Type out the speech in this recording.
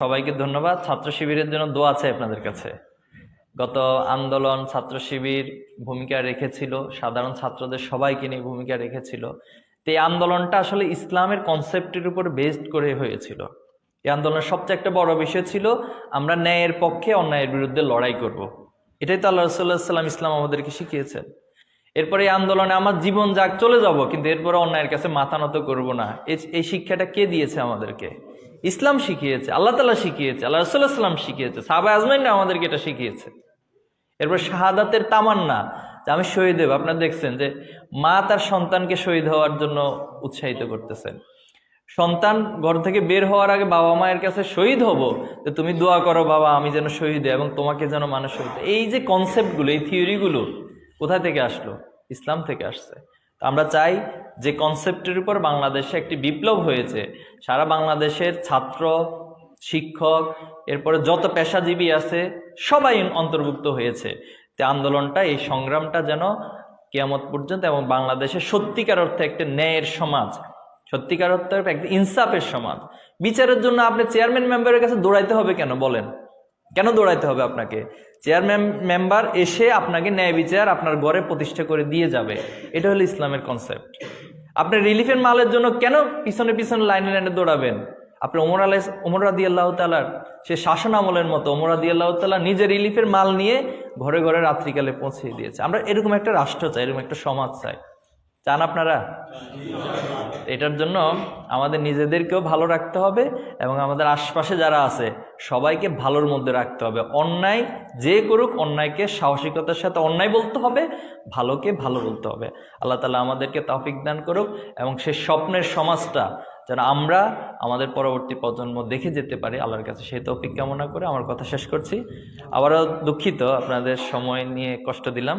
সবাইকে ধন্যবাদ। ছাত্র শিবিরের জন্য দোয়া আছে আপনাদের কাছে। গত আন্দোলন ছাত্র শিবির ভূমিকা রেখেছিল, সাধারণ ছাত্রদের সবাইকে নিয়ে ভূমিকা রেখেছিল। তো এই আন্দোলনটা আসলে ইসলামের কনসেপ্টের উপর বেসড করে হয়েছিল। এই আন্দোলনের সবচেয়ে একটা বড় বিষয় ছিল, আমরা ন্যায়ের পক্ষে অন্যায়ের বিরুদ্ধে লড়াই করব। এটাই তো আল্লাহ রসুল্লাহ ইসলাম আমাদেরকে শিখিয়েছেন। এরপরে এই আন্দোলনে আমার জীবন যাক চলে যাব, কিন্তু এরপরে অন্যায়ের কাছে মাথা নত করব না। এই শিক্ষাটা কে দিয়েছে আমাদেরকে? ইসলাম শিখিয়েছে, আল্লাহ তালা শিখিয়েছে, আল্লাহ রসুল্লাহ সাল্লাম শিখিয়েছে, সাহাবা আজমাইন আমাদেরকে এটা শিখিয়েছে। এরপর শাহাদাতের তামান্না, যে আমি শহীদ হব, আপনারা দেখছেন যে মা তার সন্তানকে শহীদ হওয়ার জন্য উৎসাহিত করতেছেন। সন্তান ঘর থেকে বের হওয়ার আগে বাবা মায়ের কাছে শহীদ হব, যে তুমি দোয়া করো বাবা, আমি যেন শহীদ হই এবং তোমাকে যেন মানুষ শহীদ। এই যে কনসেপ্টগুলো এই থিওরিগুলো কোথা থেকে আসলো? ইসলাম থেকে আসছে। আমরা চাই যে কনসেপ্টের উপর বাংলাদেশে একটি বিপ্লব হয়েছে। সারা বাংলাদেশের ছাত্র, শিক্ষক, এরপরে যত পেশাজীবী আছে, সবাই অন্তর্ভুক্ত হয়েছে। তে আন্দোলনটা, এই সংগ্রামটা যেন কেয়ামত পর্যন্ত এবং বাংলাদেশের সত্যিকার অর্থে একটা ন্যায়ের সমাজ, সত্যিকার অর্থে একটা ইনসাফের সমাজ। বিচারের জন্য আপনি চেয়ারম্যান মেম্বারের কাছে দৌড়াইতে হবে কেন? বলেন। কেন দৌড়াইতে হবে আপনাকে? চেয়ারম্যান মেম্বার এসে আপনাকে ন্যায় বিচার আপনার ঘরে প্রতিষ্ঠা করে দিয়ে যাবে। এটা হলো ইসলামের কনসেপ্ট আপনি রিলিফের মালের জন্য কেন পিছনে পিছনে লাইনে লাইনে দৌড়াবেন? আপনি ওমর আলাই ওমর রাদি আল্লাহ তালার সে শাসন আমলের মতো ওমর রাদি আল্লাহ তালা নিজে রিলিফের মাল নিয়ে ঘরে ঘরে রাত্রিকালে পৌঁছে দিয়েছে। আমরা এরকম একটা রাষ্ট্র চাই, এরকম একটা সমাজ চাই। চান আপনারা? এটার জন্য আমাদের নিজেদেরকেও ভালো রাখতে হবে এবং আমাদের আশপাশে যারা আছে, সবাইকে ভালোর মধ্যে রাখতে হবে। অন্যায় যে করুক, অন্যায়কে, সাহসিকতার সাথে অন্যায় বলতে হবে, ভালোকে ভালো বলতে হবে। আল্লাহ তালা আমাদেরকে তৌফিক দান করুক এবং সে স্বপ্নের সমাজটা যেন আমরা আমাদের পরবর্তী প্রজন্ম দেখে যেতে পারি। আল্লাহর কাছে সেই তৌফিক কামনা করে আমার কথা শেষ করছি। আবারও দুঃখিত, আপনাদের সময় নিয়ে কষ্ট দিলাম।